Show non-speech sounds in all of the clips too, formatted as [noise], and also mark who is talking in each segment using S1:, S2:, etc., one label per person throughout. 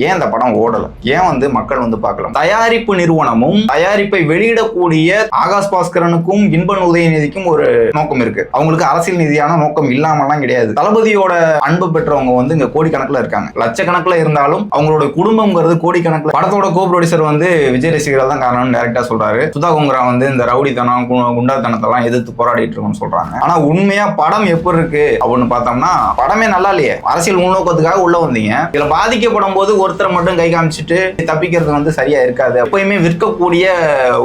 S1: ஏன் இந்த படம் ஓடல? ஏன் வந்து மக்கள் வந்து பார்க்கலாம் தயாரிப்பு நிறுவனமும் தயாரிப்பை வெளியிடக்கூடிய ஆகாஷ் பாஸ்கரனுக்கும் இன்பன் உதயநிதிக்கும் ஒரு நோக்கம் இருக்கு. அவங்களுக்கு அரசியல் நிதியான நோக்கம் இல்லாமலாம் கிடையாது. தளபதியோட அன்பு பெற்றவங்க வந்து இங்க கோடிக்கணக்கில் இருக்காங்க. லட்சக்கணக்கில் இருந்தாலும் அவங்களோட குடும்பம்ங்கிறது கோடிக்கணக்கில். படத்தோட கோ ப்ரொடியூசர் வந்து விஜய் ரசிகர்கள் தான் காரணம்னு டேரக்டா சொல்றாரு. சுதா குங்குரா வந்து இந்த ரவுடித்தனம் கு- குண்டாத்தனத்தெல்லாம் எதிர்த்து போராடிட்டு இருக்கோம்னு சொல்றாங்க. ஆனா உண்மையா படம் எப்படி இருக்கு அப்படின்னு பார்த்தோம்னா படமே நல்லா இல்லையே. அரசியல் உள்நோக்கத்துக்காக உள்ள வந்தீங்க. இதுல பாதிக்கப்படும் போது ஒருத்தரை மட்டும் கை காமிச்சிட்டு தப்பிக்கிறது வந்து சரியா இருக்காது. எப்பயுமே விற்கக்கூடிய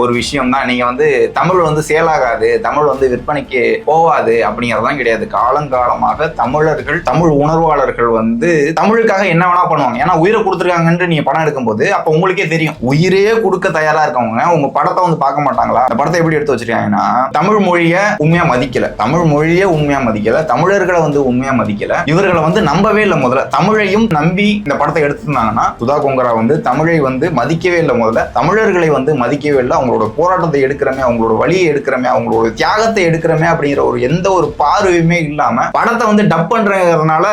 S1: ஒரு விஷயம் தான் நீங்க வந்து தமிழ் வந்து சேலாகாது தமிழ் வந்து விற்பனைக்கு போவாது அப்படிங்கறதுலாம் கிடையாது. காலங்காலமாக தமிழர்கள் தமிழ் உணர்வாளர்கள் வந்து தமிழுக்காக என்ன வேணா பண்ணுவாங்க. ஏன்னா உயிரை கொடுத்துருக்காங்கன்னு நீங்க படம் எடுக்கும்போது அப்ப உங்களுக்கே தெரியும். உயிரே கொடுக்க தயாரா இருக்கவங்க உங்க படத்தை வந்து பார்க்க மாட்டாங்களா? அந்த படத்தை எப்படி எடுத்து வச்சிருக்காங்கன்னா தமிழ் மொழியை உண்மையா மதிக்கல. தமிழ் மொழியே உண்மையா மதிக்கல. தமிழர்களை வந்து உண்மையா மதிக்கல. இவர்களை வந்து நம்பவே இல்லை முதல்ல. தமிழையும் நம்பி இந்த படத்தை என்னன்னா சுதா கொங்கரா வந்து தமிழை வந்து மதிக்கவே இல்லை முதல்ல. தமிழர்களை வந்து மதிக்கவே இல்லை. அவங்களோட போராட்டத்தை எடுக்கிறமே அவங்களோட வழியை எடுக்கிறமே அவங்களோட தியாகத்தை எடுக்கிறமே அப்படிங்கிற ஒரு எந்த ஒரு பார்வையுமே இல்லாம படத்தை வந்து டப் பண்றதுனால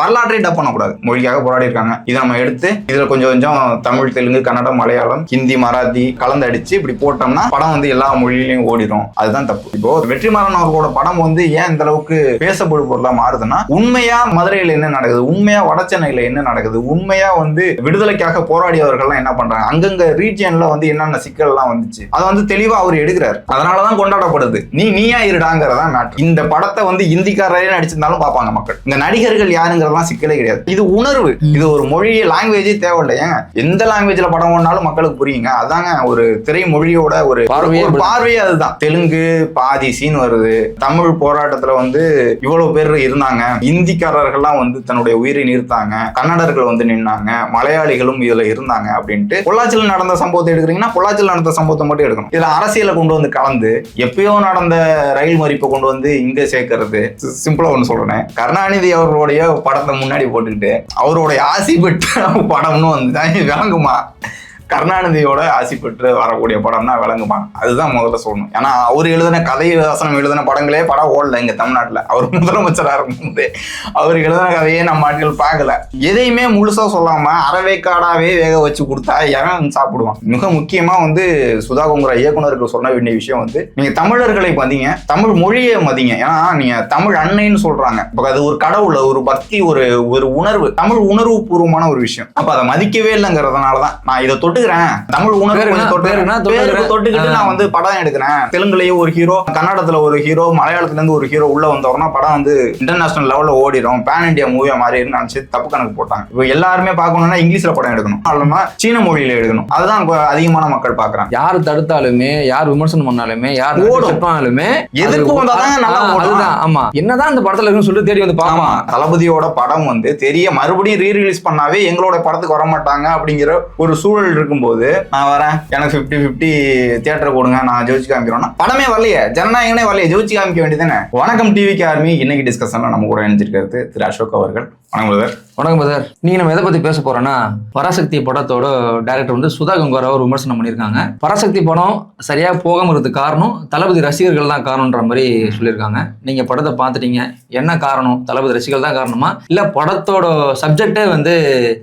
S1: வரலாற்றை டப் பண்ணக்கூடாது. மொழிக்காக போராடி இருக்காங்க. இதை நம்ம எடுத்து இதுல கொஞ்சம் கொஞ்சம் தமிழ் தெலுங்கு கன்னடம் மலையாளம் ஹிந்தி மராத்தி கலந்தடிச்சு இப்படி போட்டோம்னா படம் வந்து எல்லா மொழியிலையும் ஓடிடும் அதுதான் தப்பு. இப்போ வெற்றிமாறன் அவர்களோட படம் வந்து ஏன் இந்த அளவுக்கு பேசப்படும் பொருளா மாறுதுன்னா உண்மையா மதுரையில என்ன நடக்குது? உண்மையா வட சென்னையில என்ன நடக்குது? உண்மையா வந்து விடுதலைக்காக போராடியவர்கள்லாம் என்ன பண்றாங்க? அங்கங்க ரீஜியன்ல வந்து என்னென்ன சிக்கல் எல்லாம் வந்துச்சு? அதை வந்து தெளிவா அவர் எடுக்கிறார். அதனாலதான் கொண்டாடப்படுது. நீ நீயா இருடாங்கிறதா மேட்ரு இந்த படத்தை வந்து இந்திக்காரரே நடிச்சிருந்தாலும் பார்ப்பாங்க மக்கள். இந்த நடிகர்கள் யாருங்கிறதெல்லாம் சிக்கலே கிடையாது. இது உணர்வு. இது ஒரு மொழி லாங்குவேஜே தேவையில்லை. ஏங்க? எந்த லாங்குவேஜ்ல படம் ஓடினாலும் மக்களுக்கு புரியுங்க. அதாங்க ஒரு திரை மொழியோட ஒரு
S2: பார்வையே
S1: அதுதான். தெலுங்கு பாதி சீன் வருது. தமிழ் போராட்டத்துல வந்து இவ்வளவு பேர் இருந்தாங்க. இந்திக்காரர்கள்லாம் வந்து தன்னுடைய உயிரை நிறுத்தாங்க. கன்னடர்கள் வந்து நின்னாங்க. மலையாளிகளும் இதுல இருந்தாங்க அப்படின்ட்டு பொள்ளாச்சியில் நடந்த சம்பவத்தை எடுக்கிறீங்கன்னா பொள்ளாச்சியில் நடந்த சம்பவத்தை மட்டும் எடுக்கணும். இதுல அரசியலை கொண்டு வந்து கலந்து எப்பயோ நடந்த ரயில் மறிப்பை கொண்டு வந்து இங்க சேர்க்கறது. சி- சிம்பிளா ஒண்ணு சொல்றேன். கருணாநிதி அவர்களுடைய படத்தை முன்னாடி போட்டுக்கிட்டு அவருடைய ஆசி பெற்ற படம்னு வந்து விளங்குமா? கருணாநிதியோட ஆசி பெற்று வரக்கூடிய படம் தான் விளங்குமா அதுதான் முதல்ல சொல்லணும். ஏன்னா அவர் எழுதின கதை வசனம் எழுதின படங்களே படம் ஓடல இங்க தமிழ்நாட்டில். அவர் [laughs] முதலமைச்சராக இருக்கும்போது. அவர் எழுதின கதையே நம்ம ஆட்கள் பார்க்கல. எதையுமே முழுசா சொல்லாம அறவேக்காடாவே வேக வச்சு கொடுத்தா எவன் சாப்பிடுவான். மிக முக்கியமா வந்து சுதா குங்குரா இயக்குனருக்கு சொல்ல வேண்டிய விஷயம் வந்து நீங்க தமிழர்களை மதிங்க தமிழ் மொழியை மதிங்க. ஏன்னா நீங்க தமிழ் அன்னைன்னு சொல்றாங்க. இப்போ அது ஒரு கடவுள் ஒரு பக்தி ஒரு ஒரு உணர்வு. தமிழ் உணர்வு பூர்வமான ஒரு விஷயம். அப்ப அதை மதிக்கவே இல்லைங்கிறதுனால தான் நான் இதை தொட்டு தொட்டுக்கிறேன். தமிழ் உணர்வு. தொட்டுக்கிட்டு நான் வந்து படம் எடுக்கிறேன். தெலுங்குலயே ஒரு ஹீரோ கன்னடத்துல ஒரு ஹீரோ மலையாளத்துல இருந்து ஒரு ஹீரோ உள்ள வந்தவர்னா படம் வந்து இன்டர்நேஷனல் லெவல்ல ஓடிடும். பேன் இந்தியா மூவியா மாதிரி நினைச்சு தப்பு கணக்கு போட்டாங்க. இப்போ எல்லாருமே பார்க்கணும்னா இங்கிலீஷ்ல படம் எடுக்கணும். இல்லைன்னா சீன மொழியில எடுக்கணும். அதுதான் அதிகமான மக்கள் பாக்குறாங்க
S2: யார் தடுத்தாலுமே யார் விமர்சனம் பண்ணாலுமே யார்
S1: ஓடும்.
S2: செப்பாலுமே
S1: எதிர்ப்பு வந்தாதாங்க நல்லா.
S2: அதுதான். ஆமா. என்னதான் இந்த படத்துல இருக்குன்னு சொல்லிட்டு தேடி வந்து பார்ப்பான்
S1: தளபதியோட படம் வந்து தெரிய மறுபடியும் ரீ ரிலீஸ் பண்ணாவே எங்களோட படத்துக்கு வர மாட்டாங்க அப்படிங்கிற ஒரு சூழல் இருக்கும்போது நான் வரேன். எனக்கு 50 50 தியேட்டர் கொடுங்க நான் ஜோதிச்சு காமிக்கிறோம்னா படமே வரலையே. ஜனநாயகனே வரலையே. ஜோதிச்சு காமிக்க வேண்டியதானே வணக்கம் டிவிக்கு ஆர்மி இன்னைக்கு டிஸ்கஷன்ல நம்ம கூட இணைஞ்சிருக்கிறது திரு அசோக் அவர்கள். வணக்கம் பிரதர்.
S2: வணக்கம் பிரதர். நீங்க நம்ம எதை பத்தி பேச போறோம்னா பராசக்தி படத்தோட டைரக்டர் வந்து சுதா கங்காரா ஒரு விமர்சனம் பண்ணியிருக்காங்க. பராசக்தி படம் சரியா போகாம இருக்கிறதுக்கு காரணம் தளபதி ரசிகர்கள் தான் காரணம்ன்ற மாதிரி சொல்லியிருக்காங்க. நீங்க படத்தை பார்த்துட்டீங்க என்ன காரணம்? தளபதி ரசிகர்கள் தான் காரணமா? இல்ல படத்தோட சப்ஜெக்டே வந்து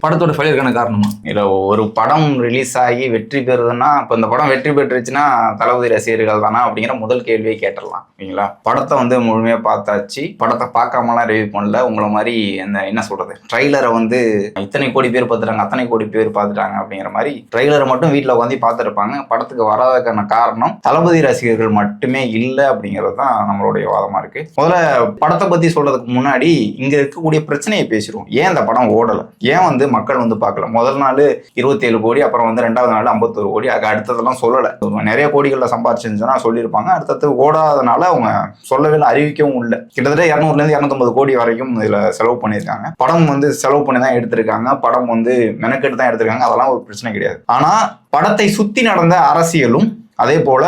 S2: படத்தோட ஃபெயிலியருக்கான காரணமா?
S1: இல்ல ஒரு படம் ரிலீஸ் ஆகி வெற்றி பெறுதுன்னா இப்ப இந்த படம் வெற்றி பெற்றுச்சுன்னா தளபதி ரசிகர்கள் தானா அப்படிங்கிற முதல் கேள்வியை கேட்டுடலாம் ஓகேங்களா படத்தை வந்து முழுமையா பார்த்தாச்சு. படத்தை பார்க்காமலாம் ரிவ்யூ பண்ணல. உங்களை மாதிரி அந்த என்ன சொல்றது? ட்ரைலரை வந்து இத்தனை கோடி பேர் பார்த்துட்டாங்க அத்தனை கோடி பேர் பார்த்துட்டாங்க அப்படிங்கிற மாதிரி ட்ரைலரை மட்டும் வீட்டில் உட்காந்து பார்த்துருப்பாங்க. படத்துக்கு வராதற்கான காரணம் தளபதி ரசிகர்கள் மட்டுமே இல்லை அப்படிங்கிறது தான் நம்மளுடைய வாதமாக இருக்கு. முதல்ல படத்தை பற்றி சொல்றதுக்கு முன்னாடி இங்கே இருக்கக்கூடிய பிரச்சனையை பேசிடுவோம். ஏன் அந்த படம் ஓடலை? ஏன் வந்து மக்கள் வந்து பார்க்கல? முதல் நாள் இருபத்தேழு கோடி அப்புறம் வந்து ரெண்டாவது நாள் ஐம்பத்தொரு கோடி அதுக்கு அடுத்ததெல்லாம் சொல்லலை. நிறைய கோடிகளில் சம்பாரிச்சுன்னா சொல்லியிருப்பாங்க. அடுத்தது ஓடாதனால அவங்க சொல்லவே இல்லை அறிவிக்கவும் இல்லை. கிட்டத்தட்ட இரநூறுலேருந்து இரநூத்தம்பது கோடி வரைக்கும் இதில் செலவு பண்ணியிருக்காங்க. படம் வந்து செலவு பண்ணி தான் எடுத்திருக்காங்க. படம் வந்து மெனக்கெட்டு தான் எடுத்திருக்காங்க. அதெல்லாம் ஒரு பிரச்சனை கிடையாது. ஆனால் படத்தை சுற்றி நடந்த அரசியலும் அதே போல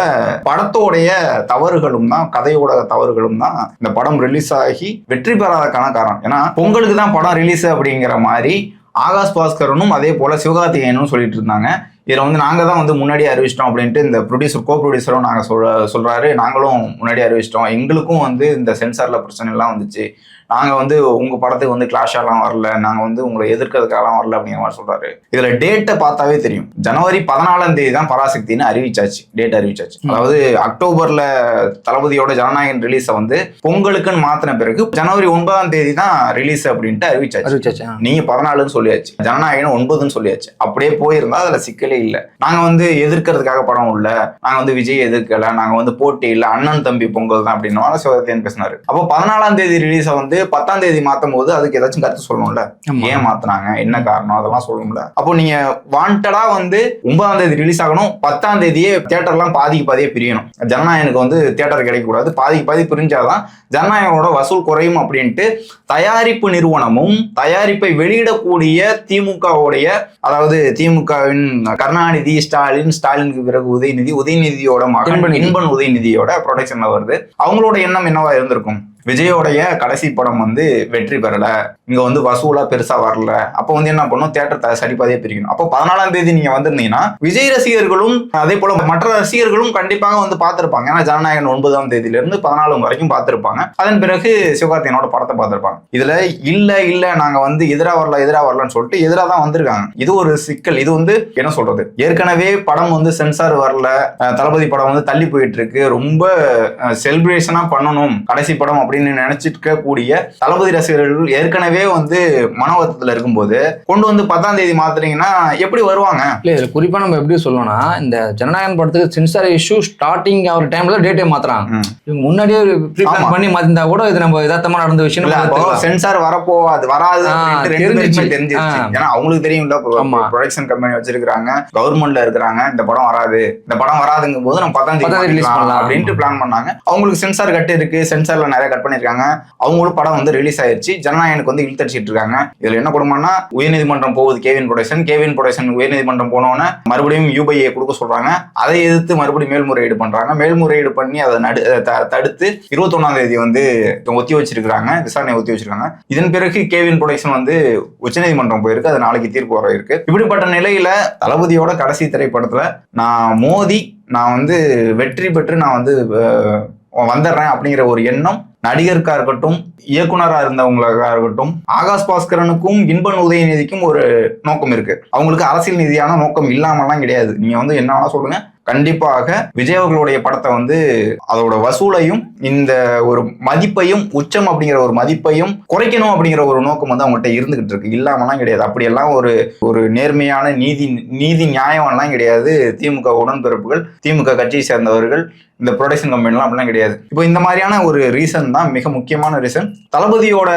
S1: படத்தோடைய தவறுகளும் தான் கதையோட தவறுகளும் தான் இந்த படம் ரிலீஸ் ஆகி வெற்றி பெறாதக்கான காரணம். ஏன்னா பொங்கலுக்கு தான் படம் ரிலீஸ் அப்படிங்கிற மாதிரி ஆகாஷ் பாஸ்கரனும் அதே போல சிவகார்த்திகேயனும் சொல்லிட்டு இருந்தாங்க. இதில் வந்து நாங்கள் தான் வந்து முன்னாடியே அறிவிச்சிட்டோம் அப்படின்ட்டு இந்த ப்ரொடியூசர் கோ ப்ரொடியூசரும் நாங்கள் சொல்ற சொல்கிறாரு நாங்களும் முன்னாடியே அறிவிச்சிட்டோம். எங்களுக்கும் வந்து இந்த சென்சாரில் பிரச்சனை எல்லாம் வந்துச்சு. நாங்க வந்து உங்க படத்துக்கு வந்து கிளாஷாலாம் வரல. நாங்க வந்து உங்களை எதிர்க்கிறதுக்காகலாம் வரல அப்படிங்கிற மாதிரி சொல்றாரு. இதுல டேட்டை பார்த்தாவே தெரியும். ஜனவரி பதினாலாம் தேதி தான் பராசக்தின்னு அறிவிச்சாச்சு. டேட் அறிவிச்சாச்சு. அதாவது அக்டோபர்ல தளபதியோட ஜனநாயகன் ரிலீஸை வந்து பொங்கலுக்குன்னு மாத்தின பிறகு ஜனவரி ஒன்பதாம் தேதி தான் ரிலீஸ் அப்படின்ட்டு அறிவிச்சாச்சு.
S2: அறிவிச்சாச்சா
S1: நீங்க பதினாலுன்னு சொல்லியாச்சு. ஜனநாயகன் ஒன்பதுன்னு சொல்லியாச்சு. அப்படியே போயிருந்தா அதுல சிக்கலே இல்ல. நாங்க வந்து எதிர்க்கிறதுக்காக படம் இல்ல நாங்க வந்து விஜய் எதிர்க்கல நாங்க வந்து போட்டி இல்ல அண்ணன் தம்பி பொங்கல் தான் அப்படின்னு சிவகார்த்தியன் பேசினாரு. அப்போ பதினாலாம் தேதி ரிலீஸை வந்து பத்தாம் தேதி மாத்தும் போது அதுக்கு ஏதாச்சும் கருத்து சொல்லணும்ல. ஏன் மாத்துனாங்க? என்ன காரணம்? அதெல்லாம் சொல்லணும்ல. அப்போ நீங்க வாண்டடா வந்து ஒன்பதாம் தேதி ரிலீஸ் ஆகணும் பத்தாம் தேதியே தியேட்டர்லாம் பாதிக்கு பாதியே பிரியணும். ஜனநாயகனுக்கு வந்து தியேட்டர் கிடைக்கக்கூடாது பாதிக்கு பாதி பிரிஞ்சாதான் ஜனநாயகனோட வசூல் குறையும் அப்படின்ட்டு தயாரிப்பு நிறுவனமும் தயாரிப்பை வெளியிடக்கூடிய திமுகவுடைய அதாவது திமுகவின் கருணாநிதி ஸ்டாலின் ஸ்டாலினுக்கு பிறகு உதயநிதி உதயநிதியோட மகன். இன்பன் உதயநிதியோட ப்ரொடக்ஷன்ல வருது அவங்களோட எண்ணம் என்னவா இருந்திருக்கும் விஜயோடைய கடைசி படம் வந்து வெற்றி பெறல. இங்க வந்து வசூலா பெருசா வரல. அப்போ வந்து என்ன பண்ணும்? தேட்டர் சரிபாதையே பிரிக்கணும். அப்போ பதினாலாம் தேதி நீங்க வந்திருந்தீங்கன்னா விஜய் ரசிகர்களும் அதே போல மற்ற ரசிகர்களும் கண்டிப்பாக வந்து பார்த்திருப்பாங்க. ஏன்னா ஜனநாயகன் ஒன்பதாம் தேதியில இருந்து பதினாலு வரைக்கும் பார்த்திருப்பாங்க. அதன் பிறகு சிவகார்த்தியனோட படத்தை பார்த்திருப்பாங்க. இதுல இல்ல இல்ல நாங்க வந்து எதிரா வரல எதிரா வரலன்னு சொல்லிட்டு எதிரா தான் வந்திருக்காங்க. இது ஒரு சிக்கல். இது வந்து என்ன சொல்றது? ஏற்கனவே படம் வந்து சென்சார் வரல. தளபதி படம் வந்து தள்ளி போயிட்டு இருக்கு. ரொம்ப செலிப்ரேஷனா பண்ணணும். கடைசி படம் அப்படின்னு நினைச்சிட்டு இருக்கக்கூடிய தளபதி ரசிகர்கள் ஏற்கனவே வந்து மனவத்தத்துல இருக்கும்போது கொண்டு வந்து பத்தாம் தேதி மாத்துறீங்கன்னா எப்படி வருவாங்க
S2: இல்ல இதுல குறிப்பா நம்ம எப்படி சொல்லணும்னா இந்த ஜனநாயகன் படத்துக்கு சென்சார் இஷ்யூ ஸ்டார்டிங் ஆகிற டைம்ல டேட்டே மாத்துறாங்க. இவங்க முன்னாடியே பண்ணி மாத்திருந்தா கூட இது நம்ம யதார்த்தமா நடந்த விஷயம்.
S1: சென்சார் வராது ரெண்டு பேருக்குமே
S2: தெரிஞ்சிச்சு.
S1: தெரிஞ்சிருச்சு. ஏன்னா அவங்களுக்கு தெரியும்ல. ப்ரொடக்ஷன் கம்பெனி வச்சிருக்காங்க கவர்மெண்ட்ல இருக்கிறாங்க இந்த படம் வராது இந்த படம் வராதுங்கும் போது நம்ம பத்தாம் தேதி
S2: பண்ணலாம்.
S1: அப்படின்ட்டு பிளான் பண்ணாங்க அவங்களுக்கு சென்சார் கட் இருக்கு சென்சார்ல நிறைய கட் பண்ணிருக்காங்க அவங்களும் படம் வந்து ரிலீஸ் ஆயிடுச்சு ஜனநாயகனுக்கு வந்து இழுத்தடிச்சிட்டு இருக்காங்க. இதுல என்ன கொடுமைன்னா உயர்நீதிமன்றம் போகுது கேவின் ப்ரொடக்ஷன் கேவின் ப்ரொடக்ஷன் உயர்நீதிமன்றம் போனோன்னு மறுபடியும் யூபிஐயை கொடுக்க சொல்றாங்க. அதை எதிர்த்து மறுபடியும் மேல்முறையீடு பண்றாங்க. மேல்முறையீடு பண்ணி அதை நடு த- தடுத்து இருபத்தொன்னாம் தேதி வந்து ஒத்தி வச்சிருக்காங்க விசாரணை ஒத்தி வச்சிருக்காங்க. இதன் பிறகு கேவின் ப்ரொடக்ஷன் வந்து உச்சநீதிமன்றம் போயிருக்கு. அது நாளைக்கு தீர்ப்பு வர இருக்கு. இப்படிப்பட்ட நிலையில தளபதியோட கடைசி திரைப்படத்துல நான் மோதி நான் வந்து வெற்றி பெற்று நான் வந்து வந்துடுறேன் அப்படிங்கிற ஒரு எண்ணம் நடிகருக்கா இருக்கட்டும் இயக்குனரா இருந்தவங்களுக்கா இருக்கட்டும் ஆகாஷ் பாஸ்கரனுக்கும் இன்பன் உதயநிதிக்கும் ஒரு நோக்கம் இருக்கு. அவங்களுக்கு அரசியல் நிதியான நோக்கம் இல்லாமலாம் கிடையாது. நீங்க வந்து என்ன வேணா சொல்லுங்க. கண்டிப்பாக விஜய் அவர்களுடைய படத்தை வந்து அதோட வசூலையும் இந்த ஒரு மதிப்பையும் உச்சம் அப்படிங்கிற ஒரு மதிப்பையும் குறைக்கணும் அப்படிங்கிற ஒரு நோக்கம் வந்து அவங்ககிட்ட இருந்துகிட்டு இருக்கு. இல்லாமலாம் கிடையாது. அப்படியெல்லாம் ஒரு ஒரு நேர்மையான நீதி நீதி நியாயம்லாம் கிடையாது. திமுக உடன்பிறப்புகள் திமுக கட்சியை சேர்ந்தவர்கள் இந்த ப்ரொடக்ஷன் கம்பெனிலாம் அப்படிலாம் கிடையாது. இப்போ இந்த மாதிரியான ஒரு ரீசன் தான் மிக முக்கியமான ரீசன் தளபதியோட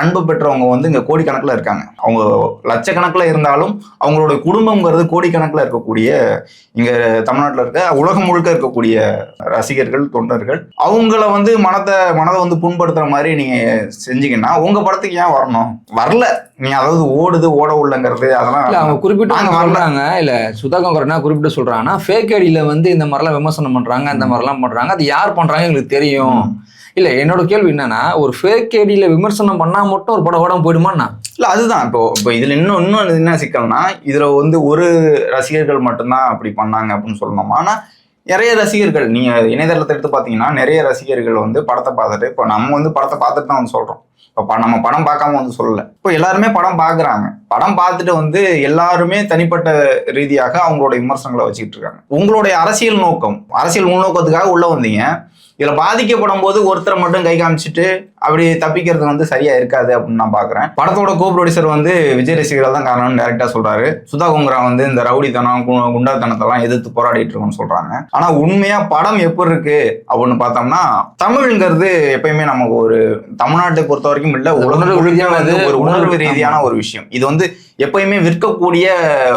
S1: அன்பு பெற்றவங்க வந்து இங்க கோடிக்கணக்கில் இருக்காங்க. அவங்க லட்சக்கணக்கில் இருந்தாலும் அவங்களோட குடும்பங்கிறது கோடிக்கணக்கில் இருக்கக்கூடிய இங்க தமிழ்நாட்டில் இருக்க உலகம் முழுக்க இருக்கக்கூடிய ரசிகர்கள் தொண்டர்கள் அவங்கள வந்து மனத்தை மனதை வந்து புண்படுத்துற மாதிரி நீங்க செஞ்சீங்கன்னா உங்க படத்துக்கு ஏன் வரணும்? வரல. நீ அதாவது ஓடுது ஓட உள்ளங்கிறது
S2: இல்ல அவங்க
S1: அதெல்லாம்
S2: குறிப்பிட்டு அவங்க
S1: வரல.
S2: சொல்றாங்க. இல்ல சுதாகர் என்ன குறிப்பிட்டு சொல்றாங்கன்னா ஃபேக் ஐடியில வந்து இந்த மாதிரிலாம் விமர்சனம் பண்றாங்க இந்த மாதிரிலாம் பண்றாங்க. அது யார் பண்றாங்க எங்களுக்கு தெரியும். இல்ல என்னோட கேள்வி என்னன்னா ஒரு ஃபேக் ஐடியில விமர்சனம் பண்ணா மட்டும் ஒரு படம் ஓடாம போயிடுமாண்ணா?
S1: இல்ல அதுதான். இப்போ இப்போ இதுல இன்னும் இன்னும் என்ன சிக்கல்னா இதுல வந்து ஒரு ரசிகர்கள் மட்டும்தான் அப்படி பண்ணாங்க அப்படின்னு சொல்லணுமா. ஆனா நிறைய ரசிகர்கள் நீங்க இணையதளத்தை எடுத்து பாத்தீங்கன்னா நிறைய ரசிகர்கள் வந்து படத்தை பார்த்துட்டு இப்போ நம்ம வந்து படத்தை பார்த்துட்டு தான் வந்து சொல்றோம். இப்போ ப- நம்ம படம் பார்க்காம வந்து சொல்லல. இப்போ எல்லாருமே படம் பார்க்குறாங்க. படம் பார்த்துட்டு வந்து எல்லாருமே தனிப்பட்ட ரீதியாக அவங்களோட விமர்சனங்களை வச்சுக்கிட்டு இருக்காங்க. உங்களுடைய அரசியல் நோக்கம் அரசியல் உள்நோக்கத்துக்காக உள்ள வந்தீங்க. இதில் பாதிக்கப்படும் போது ஒருத்தரை மட்டும் கை காமிச்சிட்டு அப்படி தப்பிக்கிறது வந்து சரியா இருக்காது அப்படின்னு நான் பாக்குறேன். படத்தோட கோ ப்ரொடியூசர் வந்து விஜய் ரசிகர்கள் தான் காரணம்னு டேரக்டா சொல்றாரு. சுதா குங்குரா வந்து இந்த ரவுடித்தனம் குண்டாத்தனத்தெல்லாம் எதிர்த்து போராடிட்டு இருக்கோம்னு சொல்றாங்க. ஆனா உண்மையா படம் எப்படி இருக்கு அப்படின்னு பார்த்தோம்னா தமிழ்ங்கிறது எப்பயுமே நமக்கு ஒரு தமிழ்நாட்டை பொறுத்த வரைக்கும் இல்ல முழுக்க
S2: ரீதியானது,
S1: ஒரு உணர்வு
S2: உணர்வு-
S1: ரீதியான ஒரு விஷயம். இது வந்து எப்பயுமே விற்கக்கூடிய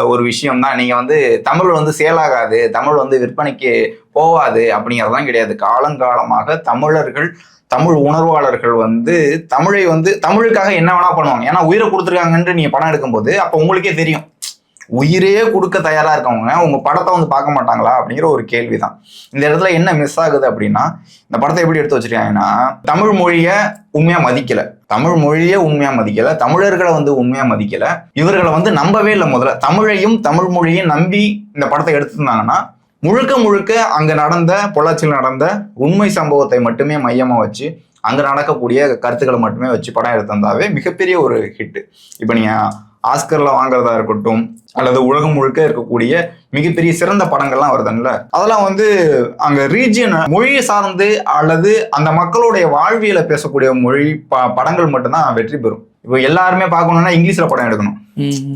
S1: ஒரு விஷயம் தான். நீங்க வந்து தமிழ் வந்து சேலாகாது தமிழ் வந்து விற்பனைக்கு போவாது அப்படிங்கறதெல்லாம் கிடையாது. காலங்காலமாக தமிழர்கள் தமிழ் உணர்வாளர்கள் வந்து தமிழை வந்து தமிழுக்காக என்ன வேணா பண்ணுவாங்க. ஏன்னா உயிரை கொடுத்துருக்காங்கன்ட்டு நீங்க படம் எடுக்கும்போது அப்போ உங்களுக்கே தெரியும். உயிரே கொடுக்க தயாரா இருக்கவங்க உங்க படத்தை வந்து பார்க்க மாட்டாங்களா அப்படிங்கிற ஒரு கேள்விதான். இந்த இடத்துல என்ன மிஸ் ஆகுது அப்படின்னா இந்த படத்தை எப்படி எடுத்து வச்சிருக்காங்கன்னா தமிழ் மொழியை உண்மையா மதிக்கல. தமிழ் மொழியே உண்மையா மதிக்கல. தமிழர்களை வந்து உண்மையா மதிக்கல. இவர்களை வந்து நம்பவே இல்லை முதல்ல. தமிழையும் தமிழ் மொழியும் நம்பி இந்த படத்தை எடுத்திருந்தாங்கன்னா முழுக்க முழுக்க அங்க நடந்த பொள்ளாச்சியில் நடந்த உண்மை சம்பவத்தை மட்டுமே மையமா வச்சு அங்க நடக்கக்கூடிய கருத்துக்களை மட்டுமே வச்சு படம் எடுத்திருந்தாவே மிகப்பெரிய ஒரு ஹிட் இப்போ நீங்க ஆஸ்கர்ல வாங்குறதா இருக்கட்டும் அல்லது உலகம் முழுக்க இருக்கக்கூடிய மிகப்பெரிய சிறந்த படங்கள்லாம் வருதுல்ல அதெல்லாம் வந்து அங்க ரீஜியன் மொழியை சார்ந்து அல்லது அந்த மக்களுடைய வாழ்வியலை பேசக்கூடிய மொழி ப- படங்கள் மட்டும்தான் வெற்றி பெறும். இப்போ எல்லாருமே பார்க்கணும்னா இங்கிலீஷ்ல படம் எடுக்கணும்.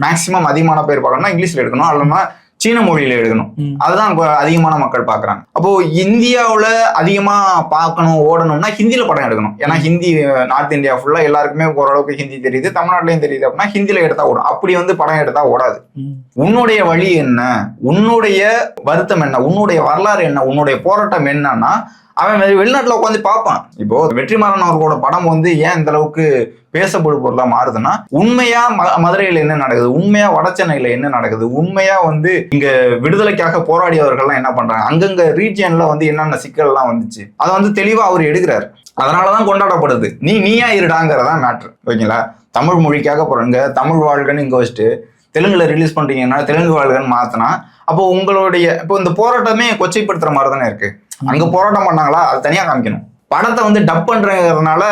S1: மேக்சிமம் அதிகமான பேர் பார்க்கணும்னா இங்கிலீஷ்ல எடுக்கணும். அல்லனா சீன மொழியில எடுக்கணும்
S2: ம்.
S1: அதுதான் அதிகமான மக்கள் பார்க்கறாங்க. அப்போ இந்தியாவுல அதிகமா பார்க்கணும் ஓடணும்னா ஹிந்தியில படம் எடுக்கணும். ஏன்னா ஹிந்தி நார்த் இந்தியா ஃபுல்லா எல்லாருக்குமே ஓரளவுக்கு ஹிந்தி தெரியுது. தமிழ்நாட்டிலையும் தெரியுது அப்படின்னா ஹிந்தியில எடுத்தா ஓடும். அப்படி வந்து படம் எடுத்தா ஓடாது. உன்னுடைய வழி என்ன? உன்னுடைய வருத்தம் என்ன? உன்னுடைய வரலாறு என்ன? உன்னுடைய போராட்டம் என்னன்னா அவன் மாதிரி வெளிநாட்டில் உட்காந்து பார்ப்பான். இப்போ வெற்றிமாறன் அவர்களோட படம் வந்து ஏன் இந்த அளவுக்கு பேசப்படும் பொருளாக மாறுதுன்னா உண்மையா ம- என்ன நடக்குது? உண்மையா வட சென்னையில் என்ன நடக்குது? உண்மையா வந்து இங்க விடுதலைக்காக போராடியவர்கள்லாம் என்ன பண்றாங்க? அங்கங்க ரீஜியன்ல வந்து என்னென்ன சிக்கல்லாம் வந்துச்சு? அதை வந்து தெளிவா அவர் எடுக்கிறார். அதனாலதான் கொண்டாடப்படுது. நீ நீயா இருடாங்கிறதான் மேட்ரு ஓகேங்களா? தமிழ் மொழிக்காக போறாங்க தமிழ் வாழ்கன்னு இங்க வச்சுட்டு தெலுங்குல ரிலீஸ் பண்றீங்கன்னா தெலுங்கு வாழ்கன்னு மாத்தினா அப்போ உங்களுடைய இப்போ இந்த போராட்டமே கொச்சைப்படுத்துற மாதிரி தானே இருக்கு? அங்க போராட்டம் பண்ணாங்களா? அது தனியா காமிக்கணும். படத்தை வந்து டப் பண்றதுனால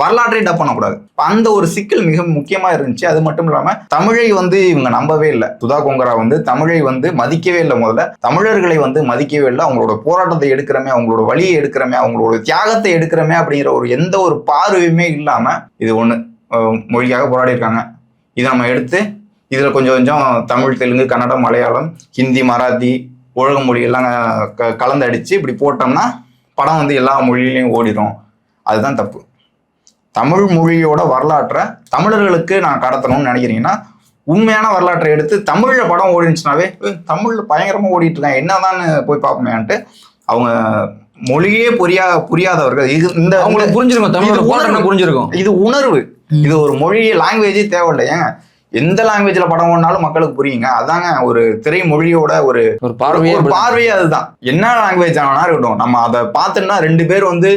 S1: வரலாற்றை டப் பண்ணக்கூடாது. அந்த ஒரு சிக்கல் மிக முக்கியமா இருந்துச்சு. அது மட்டும் இல்லாம தமிழை வந்து இவங்க நம்பவே இல்லை. சுதா கொங்கரா வந்து தமிழை வந்து மதிக்கவே இல்லை முதல்ல. தமிழர்களை வந்து மதிக்கவே இல்லை. அவங்களோட போராட்டத்தை எடுக்கிறமே அவங்களோட வழியை எடுக்கிறமே அவங்களோட தியாகத்தை எடுக்கிறமே அப்படிங்கிற ஒரு எந்த ஒரு பார்வையுமே இல்லாம இது ஒண்ணு மொழிக்காக போராடி இருக்காங்க இதை நம்ம எடுத்து இதுல கொஞ்சம் கொஞ்சம் தமிழ் தெலுங்கு கன்னடம் மலையாளம் ஹிந்தி மராத்தி உலக மொழி எல்லாம் க- கலந்து அடிச்சு இப்படி போட்டோம்னா படம் வந்து எல்லா மொழியிலையும் ஓடிடும் அதுதான் தப்பு. தமிழ் மொழியோட வரலாற்றை தமிழர்களுக்கு நான் கடத்தணும்னு நினைக்கிறீங்கன்னா உண்மையான வரலாற்றை எடுத்து தமிழ்ல படம் ஓடிச்சுனாவே "ஏய், தமிழ்ல பயங்கரமா ஓடிட்டு இருக்காங்க. என்னதான்னு போய் பார்ப்போமேன்ட்டு அவங்க மொழியே புரியா புரியாதவர்கள். இது இந்த
S2: அவங்களுக்கு புரிஞ்சிருக்கும்.
S1: உணர்வு.
S2: புரிஞ்சிருக்கும்.
S1: இது உணர்வு. இது ஒரு மொழி லாங்குவேஜே ஏங்க? எந்த லாங்குவேஜ்ல படம் ஓடினாலும் மக்களுக்கு புரியுங்க. அதாங்க ஒரு திரை மொழியோட ஒரு
S2: ஒரு பார்வையே
S1: ஒரு பார்வையே அதுதான். என்ன லாங்குவேஜ் ஆனா இருக்கட்டும். நம்ம அதை பார்த்தோம்னா ரெண்டு பேர் வந்து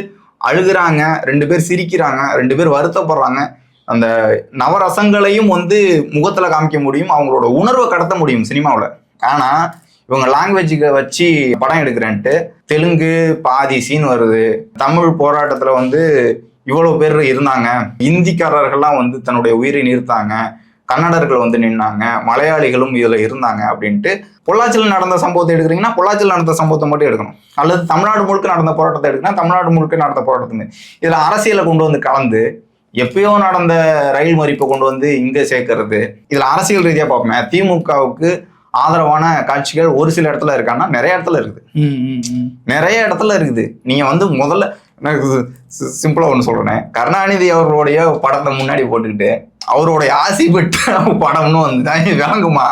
S1: அழுகுறாங்க ரெண்டு பேர் சிரிக்கிறாங்க ரெண்டு பேர் வருத்தப்படுறாங்க. அந்த நவரசங்களையும் வந்து முகத்துல காமிக்க முடியும் அவங்களோட உணர்வை கடத்த முடியும் சினிமாவில். ஆனா இவங்க லாங்குவேஜுக்கு வச்சு படம் எடுக்கிறேன்ட்டு தெலுங்கு பாதி சீன் வருது. தமிழ் போராட்டத்துல வந்து இவ்வளவு பேர் இருந்தாங்க. இந்திக்காரர்கள்லாம் வந்து தன்னுடைய உயிரை நிறுத்தாங்க. கன்னடர்கள் வந்து நின்னாங்க மலையாளிகளும் இதுல இருந்தாங்க அப்படின்ட்டு பொள்ளாச்சியில் நடந்த சம்பவத்தை எடுக்கிறீங்கன்னா பொள்ளாச்சியில் நடந்த சம்பவத்தை மட்டும் எடுக்கணும். அல்லது தமிழ்நாடு முழுக்க நடந்த போராட்டத்தை எடுக்கணும். தமிழ்நாடு முழுக்க நடந்த போராட்டத்தை இதுல அரசியலை கொண்டு வந்து கலந்து எப்பயோ நடந்த ரயில் மறிப்பை கொண்டு வந்து இங்க சேர்க்கறது இதுல அரசியல் ரீதியா பார்ப்போமே திமுகவுக்கு ஆதரவான காட்சிகள் ஒரு சில இடத்துல இருக்கான்னா நிறைய இடத்துல இருக்குது. நிறைய இடத்துல இருக்குது. நீங்க வந்து முதல்ல எனக்கு சி- சிம்பிளா ஒன்று சொல்றேன். கருணாநிதி அவர்களுடைய படத்தை முன்னாடி போட்டுக்கிட்டு அவருடைய ஆசி பெற்ற படம்னு வந்து தான் விளங்குமா?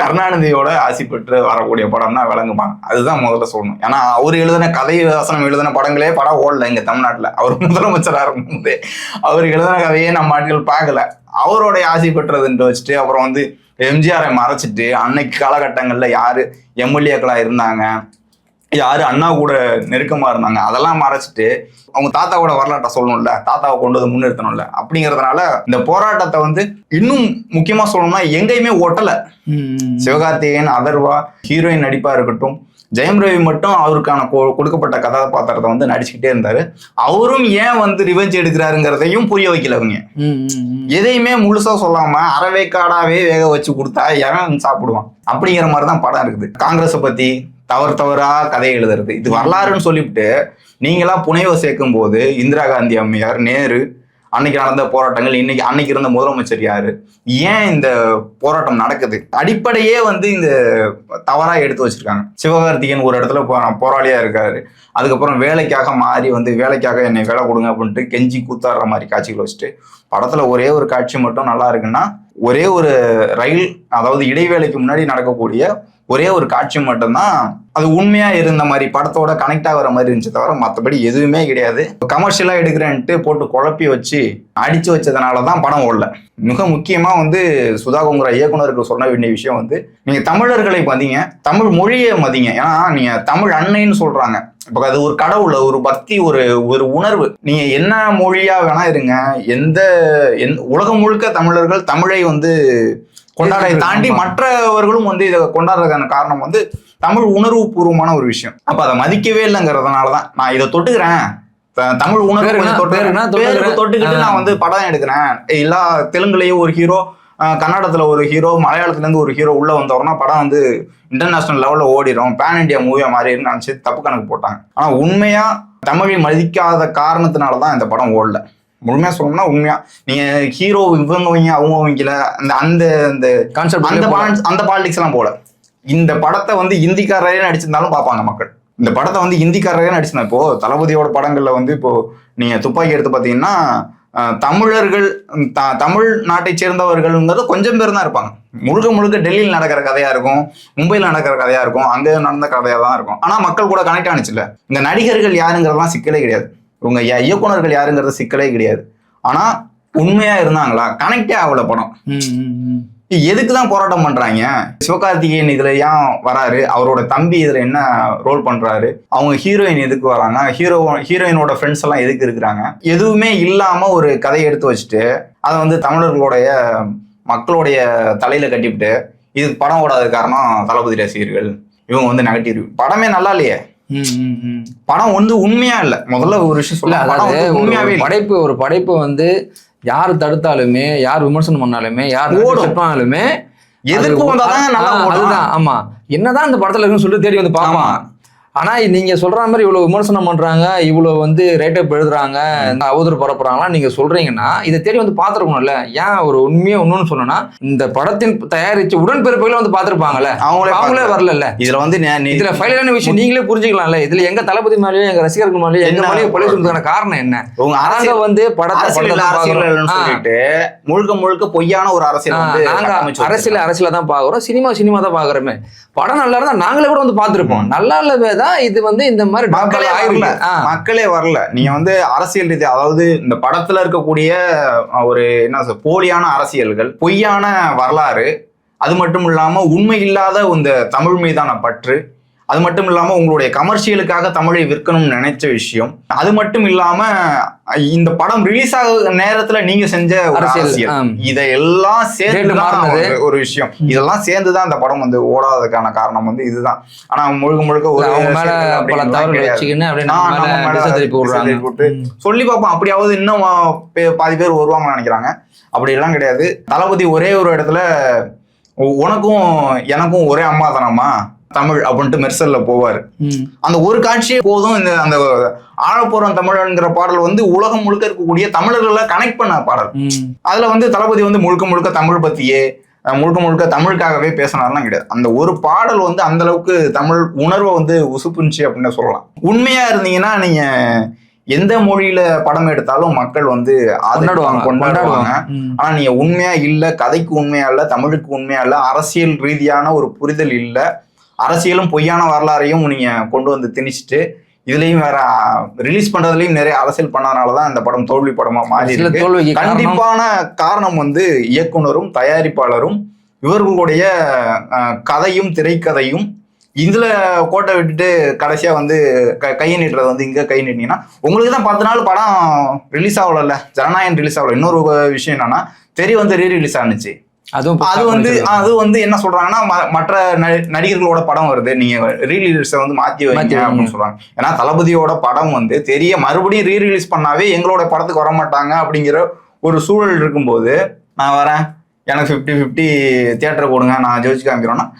S1: கருணாநிதியோட ஆசி பெற்று வரக்கூடிய படம்னா விளங்குமா? அதுதான் முதல்ல சொல்லணும். ஏன்னா அவர் எழுதின கதை வசனம் எழுதின படங்களே படம் ஓடல இங்க தமிழ்நாட்டில். அவர் முதலமைச்சராக இருக்கும்போது. அவர் எழுதின கதையே நம்ம ஆட்கள் பார்க்கல. அவருடைய ஆசி பெற்றதுன்ட்டு வச்சுட்டு அப்புறம் வந்து எம்ஜிஆரை மறைச்சிட்டு அன்னைக்கு காலகட்டங்களில் யாரு எம்எல்ஏக்களாக இருந்தாங்க? யாரு அண்ணா கூட நெருக்கமா இருந்தாங்க அதெல்லாம் மறைச்சிட்டு அவங்க தாத்தாவோட வரலாற்றை சொல்லணும்ல தாத்தாவை கொண்டு வந்து முன்னிறுத்தணும்ல. அப்படிங்கறதுனால இந்த போராட்டத்தை வந்து இன்னும் முக்கியமா சொல்லணும்னா எங்கேயுமே ஒட்டல
S2: ம்.
S1: சிவகார்த்திகேயன் அதர்வா ஹீரோயின் நடிப்பா இருக்கட்டும் ஜெயம் ரவி மட்டும் அவருக்கான கொ- கொடுக்கப்பட்ட கதாபாத்திரத்தை வந்து நடிச்சுக்கிட்டே இருந்தாரு. அவரும் ஏன் வந்து ரிவெஞ்ச் எடுக்கிறாருங்கிறதையும் புரிய வைக்கல அவங்க. எதையுமே முழுசா சொல்லாம அறவேக்காடாவே வேக வச்சு கொடுத்தா எவன் சாப்பிடுவான். அப்படிங்கிற மாதிரி தான் படம் இருக்குது. காங்கிரஸை பத்தி தவறு தவறா கதை எழுதுறது. இது வரலாறுன்னு சொல்லிவிட்டு நீங்களா புனைவை சேர்க்கும் போது இந்திரா காந்தி அம்மையார் நேரு அன்னைக்கு நடந்த போராட்டங்கள் இன்னைக்கு அன்னைக்கு இருந்த முதலமைச்சர் யாரு? ஏன் இந்த போராட்டம் நடக்குது? அடிப்படையே வந்து இந்த தவறா எடுத்து வச்சிருக்காங்க. சிவகார்த்திகேயன் ஒரு இடத்துல போ- போராளியா இருக்காரு. அதுக்கப்புறம் வேலைக்காக மாறி வந்து வேலைக்காக என்னை வேலை கொடுங்க அப்படின்ட்டு கெஞ்சி கூத்தாடுற மாதிரி காட்சிகள் வச்சுட்டு படத்துல ஒரே ஒரு காட்சி மட்டும் நல்லா இருக்குன்னா ஒரே ஒரு ரயில் அதாவது இடைவேளைக்கு முன்னாடி நடக்கக்கூடிய ஒரே ஒரு காட்சி மட்டும்தான் அது உண்மையா இருந்த மாதிரி படத்தோட கனெக்ட் ஆகிற மாதிரி இருந்துச்சு தவிர மற்றபடி எதுவுமே கிடையாது. கமர்ஷியலா எடுக்கிறேன்ட்டு போட்டு குழப்பி வச்சு அடிச்சு வச்சதுனால தான் படம் ஓடல. மிக முக்கியமா வந்து சுதாகுங்கிற இயக்குனருக்கு சொல்ல வேண்டிய விஷயம் வந்து நீங்க தமிழர்களை மதிங்க தமிழ் மொழியை மதிங்க. ஏன்னா நீங்க தமிழ் அன்னைன்னு சொல்றாங்க. இப்போ அது ஒரு கடவுள் ஒரு பக்தி ஒரு ஒரு உணர்வு. நீங்க என்ன மொழியா வேணா இருங்க எந்த எந்த உலகம் முழுக்க தமிழர்கள் தமிழை வந்து கொண்டாட தாண்டி. மற்றவர்களும் வந்து இதை கொண்டாடுறதுக்கான காரணம் வந்து தமிழ் உணர்வு பூர்வமான ஒரு விஷயம். அப்ப அதை மதிக்கவே இல்லைங்கிறதுனால தான் நான் இதை தொட்டுக்கிறேன். தமிழ் உணர்வு. தொட்டுக்கிட்டு. நான் வந்து படம் எடுக்கிறேன். எல்லா தெலுங்குலயும் ஒரு ஹீரோ கன்னடத்துல ஒரு ஹீரோ மலையாளத்துல இருந்து ஒரு ஹீரோ உள்ள வந்தவர்னா படம் வந்து இன்டர்நேஷனல் லெவல்ல ஓடிடும் பேன் இண்டியா மூவியா மாதிரி நினைச்சு தப்பு கணக்கு போட்டாங்க. ஆனா உண்மையா தமிழை மதிக்காத காரணத்தினால தான் இந்த படம் ஓடல. முழுமையா சொல்லணும்னா உண்மையா. நீங்க ஹீரோ இவங்க அவங்க அவங்கள அந்த அந்த அந்த
S2: கான்செப்ட்
S1: அந்த அந்த பாலிடிக்ஸ் எல்லாம் போல இந்த படத்தை வந்து இந்திக்காரரே நடிச்சிருந்தாலும் பார்ப்பாங்க மக்கள். இந்த படத்தை வந்து இந்திக்காரரே நடிச்சிருந்தா இப்போ தளபதியோட படங்கள்ல வந்து இப்போ நீங்க துப்பாக்கி எடுத்து பார்த்தீங்கன்னா தமிழர்கள் த- தமிழ் நாட்டை சேர்ந்தவர்கள்ங்கிறது கொஞ்சம் பேர் தான் இருப்பாங்க. முழுக்க முழுக்க டெல்லியில் நடக்கிற கதையா இருக்கும் மும்பையில் நடக்கிற கதையா இருக்கும் அங்க நடந்த கதையா தான் இருக்கும். ஆனா மக்கள் கூட கனெக்ட் ஆனிச்சுல இந்த நடிகர்கள் யாருங்கிறதெல்லாம் சிக்கலே கிடையாது. இவங்க இய- இயக்குனர்கள் யாருங்கிறது சிக்கலே கிடையாது. ஆனா உண்மையா இருந்தாங்களா? கனெக்டே ஆகல படம். எதுக்கு தான் போராட்டம் பண்றாங்க? சிவகார்த்திகேயன் இதுல ஏன் வராரு? அவரோட தம்பி இதுல என்ன ரோல் பண்றாரு? அவங்க ஹீரோயின் எதுக்கு வராங்க? ஹீரோ ஹீரோயினோட ஃப்ரெண்ட்ஸ் எல்லாம் எதுக்கு இருக்கிறாங்க? எதுவுமே இல்லாம ஒரு கதையை எடுத்து வச்சுட்டு அதை வந்து தமிழர்களுடைய மக்களுடைய தலையில கட்டிவிட்டு இதுக்கு படம் ஓடாத காரணம் தளபதி ரசிகர்கள். இவங்க வந்து நெகட்டிவ் படமே நல்லா இல்லையே. படம் வந்து உண்மையா இல்ல. முதல்ல ஒரு விஷயம் சொல்ல
S2: அதாவது
S1: உண்மையாவே.
S2: படைப்பு ஒரு படைப்பு வந்து யார் தடுத்தாலுமே யார் விமர்சனம் பண்ணாலுமே யார். பண்ணாலுமே
S1: எதிர்ப்பு வந்தாதான் நல்லா.
S2: அதுதான் ஆமா. என்னதான் இந்த படத்துல இருக்குன்னு சொல்லிட்டு தேடி வந்து
S1: ஆமா.
S2: பார்ப்பான் ஆனா நீங்க சொல்ற மாதிரி இவ்வளவு விமர்சனம் பண்றாங்க இவ்வளவு வந்து ரேட்டப் எழுதுறாங்க இந்த அவதூறு பரப்புறாங்களா நீங்க சொல்றீங்கன்னா இதை தேடி வந்து பாத்துருக்கணும்ல ஏன் ஒரு உண்மையா ஒண்ணுன்னு சொன்னா இந்த படத்தின் தயாரிச்ச உடன்பிறப்புகளை வந்து பாத்துருப்பாங்கல்ல
S1: அவங்களே
S2: அவங்களே. வரல
S1: இதுல வந்து
S2: இதுல ஃபைலான விஷயம் நீங்களே புரிஞ்சுக்கலாம்ல. இதுல எங்க தளபதி மேலயும் எங்க ரசிகர்கள் மேலயும் எங்க
S1: என்ன?
S2: மேலயும் கொலை சொல்றதுக்கான காரணம் என்ன?
S1: உங்க அரசியல்
S2: வந்து படத்தை
S1: இல்ல,
S2: பார்க்கறோம்.
S1: முழுக்க முழுக்க பொய்யான ஒரு அரசியல்
S2: ஆ,
S1: வந்து
S2: நாங்க
S1: கட்டமைச்சு
S2: அரசியல் அரசியல தான் பாக்குறோம் சினிமா சினிமா தான் பாக்குறோமே படம் நல்லா இருந்தா நாங்களே கூட வந்து பார்த்திருப்போம். நல்லா இல்லவே தான் இது வந்து இந்த மாதிரி
S1: மக்களே வரல. மக்களே வரல. நீங்க வந்து அரசியல் ரீதி அதாவது இந்த படத்துல இருக்கக்கூடிய ஒரு என்ன சொல்ல போலியான அரசியல்கள் பொய்யான வரலாறு அது மட்டும் இல்லாம உண்மை இல்லாத இந்த தமிழ் மீதான பற்று அது மட்டும் இல்லாம உங்களுடைய கமர்ஷியலுக்காக தமிழை விற்கணும்னு நினைச்ச விஷயம். அது மட்டும் இல்லாம இந்த படம் ரிலீஸ் ஆக நேரத்துல நீங்க செஞ்ச ஒரு
S2: அரசியல்.
S1: இதையெல்லாம் சேர்ந்து. ஒரு- விஷயம். இதெல்லாம் சேர்ந்துதான் இந்த படம் வந்து ஓடாததுக்கான காரணம் வந்து இதுதான். ஆனா முழுக்க முழுக்க ஒரு. சொல்லி பார்ப்போம். அப்படியாவது இன்னும் பாதி பேர் வருவாங்கன்னு நினைக்கிறாங்க. அப்படி எல்லாம் கிடையாது. தளபதி ஒரே ஒரு இடத்துல உனக்கும் எனக்கும் ஒரே அம்மா தானம்மா தமிழ் அப்படின்ட்டு மெர்சல்ல போவார். அந்த ஒரு காட்சியே போதும். இந்த அந்த ஆழப்போறன் தமிழன்கிற பாடல் வந்து உலகம் முழுக்க இருக்கக்கூடிய தமிழர்களை கனெக்ட் பண்ண பாடல். அதுல வந்து தளபதி வந்து முழுக்க முழுக்க தமிழ் பத்தியே முழுக்க முழுக்க தமிழுக்காகவே பேசினார்லாம் கிடையாது. அந்த ஒரு பாடல் வந்து அந்த அளவுக்கு தமிழ் உணர்வை வந்து உசுப்புச்சு அப்படின்னு சொல்லலாம். உண்மையா இருந்தீங்கன்னா நீங்க எந்த மொழியில படம் எடுத்தாலும் மக்கள் வந்து ஆதரிப்பாங்க, கொண்டாடுவாங்க. ஆனா நீங்க உண்மையா இல்ல கதைக்கு உண்மையா இல்ல தமிழுக்கு உண்மையா இல்ல அரசியல் ரீதியான ஒரு புரிதல் இல்ல அரசியலும் பொய்யான வரலாறையும் நீங்க கொண்டு வந்து திணிச்சிட்டு இதுலயும் வேற ரிலீஸ் பண்றதுலயும் நிறைய அரசியல் பண்ணதுனாலதான் இந்த படம் தோல்வி படமா மாறி இருக்கு
S2: காரணம்?
S1: கண்டிப்பான காரணம் வந்து இயக்குனரும் தயாரிப்பாளரும் இவர்களுடைய கதையும் திரைக்கதையும் இதுல கோட்டை விட்டுட்டு கடைசியா வந்து க- கை நீட்டுறது வந்து இங்க கை நீட்டினீங்கன்னா உங்களுக்கு தான் பத்து நாள் படம் ரிலீஸ் ஆகல ஜனநாயகம் ரிலீஸ் ஆகல. இன்னொரு விஷயம் என்னன்னா தெரி வந்து ரீ ரிலீஸ் ஆனிச்சு.
S2: அதுவும்
S1: அது வந்து அது வந்து என்ன சொல்றாங்கன்னா மற்ற நடி- நடிகர்களோட படம் வருது. நீங்க ரீ ரிலீஸை வந்து மாத்தி வைங்க. அப்படின்னு சொல்றாங்க. ஏன்னா தளபதியோட படம் வந்து தெரிய மறுபடியும் ரீ ரிலீஸ் பண்ணாவே எங்களோட படத்துக்கு வர மாட்டாங்க அப்படிங்கிற ஒரு சூழல் இருக்கும்போது நான் வரேன். எனக்கு ஃபிஃப்டி ஃபிஃப்டி தியேட்டர் கொடுங்க நான் ஜோதிச்சு காமிக்கிறோன்னா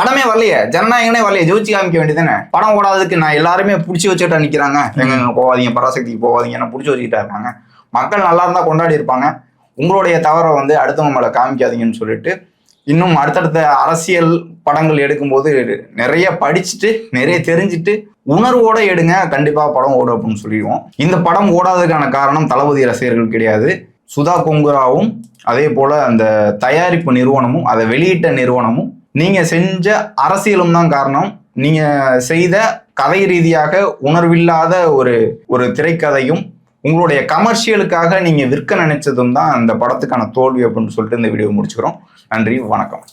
S1: படமே வரலையே. ஜனநாயகனே வரலையே. ஜோதிச்சு காமிக்க வேண்டியதானே படம் ஓடாததுக்கு நான் எல்லாருமே பிடிச்சி வச்சுட்டா நிக்கிறாங்க. எங்க எங்க போகாதீங்க பராசக்திக்கு போகாதீங்க என்ன பிடிச்சி வச்சுக்கிட்டா இருக்காங்க. மக்கள் நல்லா இருந்தா கொண்டாடி இருப்பாங்க. உங்களுடைய தவறை வந்து அடுத்தவங்க மேலே காமிக்காதீங்கன்னு சொல்லிட்டு இன்னும் அடுத்தடுத்த அரசியல் படங்கள் எடுக்கும்போது நிறைய படிச்சுட்டு நிறைய தெரிஞ்சுட்டு உணர்வோட எடுங்க. கண்டிப்பாக படம் ஓடும் அப்படின்னு சொல்லிடுவோம். இந்த படம் ஓடாததுக்கான காரணம் தளபதி ரசிகர்கள் கிடையாது. சுதா கொங்குராவும் அதே போல் அந்த தயாரிப்பு நிறுவனமும் அதை வெளியிட்ட நிறுவனமும் நீங்கள் செஞ்ச அரசியலும் தான் காரணம். நீங்கள் செய்த கதை ரீதியாக உணர்வில்லாத ஒரு ஒரு திரைக்கதையும் உங்களுடைய கமர்ஷியலுக்காக நீங்கள் விற்க நினைச்சதும் தான் அந்த படத்துக்கான தோல்வி அப்படின்னு சொல்லிட்டு இந்த வீடியோ முடிச்சுக்கிறோம். நன்றி வணக்கம்.